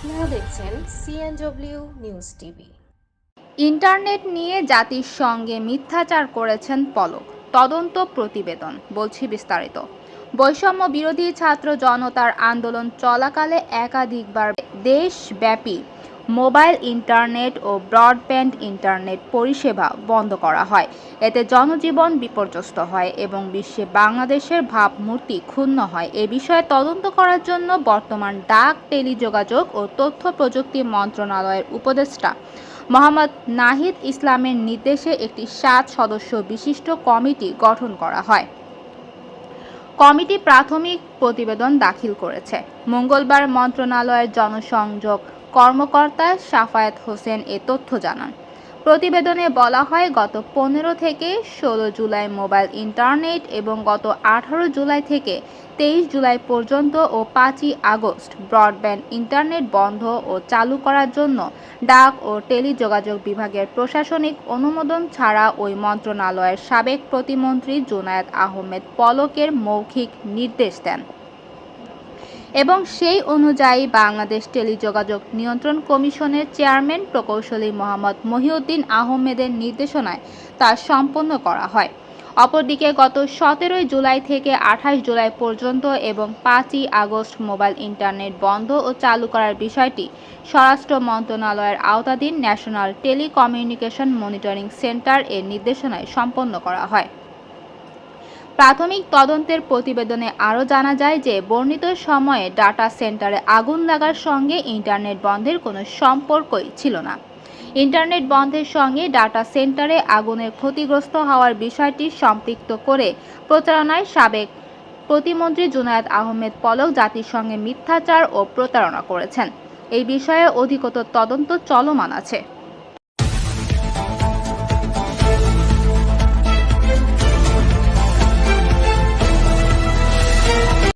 আপনারা দেখছেন CNW news TV internet নিয়ে জাতির সঙ্গে মিথ্যাচার করেছেন পলক, তদন্ত প্রতিবেদন, বলছি বিস্তারিত। বৈষম্য বিরোধী ছাত্র জনতার আন্দোলন চলাকালে একাধিকবার দেশব্যাপী মোবাইল ইন্টারনেট ও ব্রডব্যান্ড ইন্টারনেট পরিষেবা বন্ধ করা হয়। এতে জনজীবন বিপর্যস্ত হয় এবং বিশ্বে বাংলাদেশের ভাবমূর্তি ক্ষুণ্ণ হয়। এ বিষয়ে তদন্ত করার জন্য বর্তমান ডাক, টেলিযোগাযোগ ও তথ্য প্রযুক্তি মন্ত্রণালয়ের উপদেষ্টা মোহাম্মদ নাহিদ ইসলামের নির্দেশে একটি সাত সদস্য বিশিষ্ট কমিটি গঠন করা হয়। কমিটি প্রাথমিক প্রতিবেদন দাখিল করেছে। মঙ্গলবার মন্ত্রণালয়ের জনসংযোগ কর্মকর্তা সাফায়েত হোসেন এ তথ্য জানান। প্রতিবেদনে বলা হয়, গত পনেরো থেকে ষোলো জুলাই মোবাইল ইন্টারনেট এবং গত আঠারো জুলাই থেকে তেইশ জুলাই পর্যন্ত ও পাঁচই আগস্ট ব্রডব্যান্ড ইন্টারনেট বন্ধ ও চালু করার জন্য ডাক ও টেলিযোগাযোগ বিভাগের প্রশাসনিক অনুমোদন ছাড়া ওই মন্ত্রণালয়ের সাবেক প্রতিমন্ত্রী জোনায়েদ আহমেদ পলকের মৌখিক নির্দেশ দেন। এবং সেই অনুযায়ী বাংলাদেশ টেলিযোগাযোগ নিয়ন্ত্রণ কমিশনের চেয়ারম্যান প্রকৌশলী মোহাম্মদ মহিউদ্দিন আহমেদের নির্দেশনায় তা সম্পন্ন করা হয়। অপরদিকে গত সতেরোই জুলাই থেকে আঠাশ জুলাই পর্যন্ত এবং পাঁচই আগস্ট মোবাইল ইন্টারনেট বন্ধ ও চালু করার বিষয়টি স্বরাষ্ট্র মন্ত্রণালয়ের আওতাধীন ন্যাশনাল টেলিকমিউনিকেশন মনিটরিং সেন্টার এর নির্দেশনায় সম্পন্ন করা হয়। প্রাথমিক তদন্তের প্রতিবেদনে আরও জানা যায় যে, বর্ণিত সময়ে ডাটা সেন্টারে আগুন লাগার সঙ্গে ইন্টারনেট বন্ধের কোনো সম্পর্কই ছিল না। ইন্টারনেট বন্ধের সঙ্গে ডাটা সেন্টারে আগুনের ক্ষতিগ্রস্ত হওয়ার বিষয়টি সম্পৃক্ত করে প্রচারণায় সাবেক প্রতিমন্ত্রী জুনায়েদ আহমেদ পলক জাতির সঙ্গে মিথ্যাচার ও প্রতারণা করেছেন। এই বিষয়ে অধিকতর তদন্ত চলমান আছে।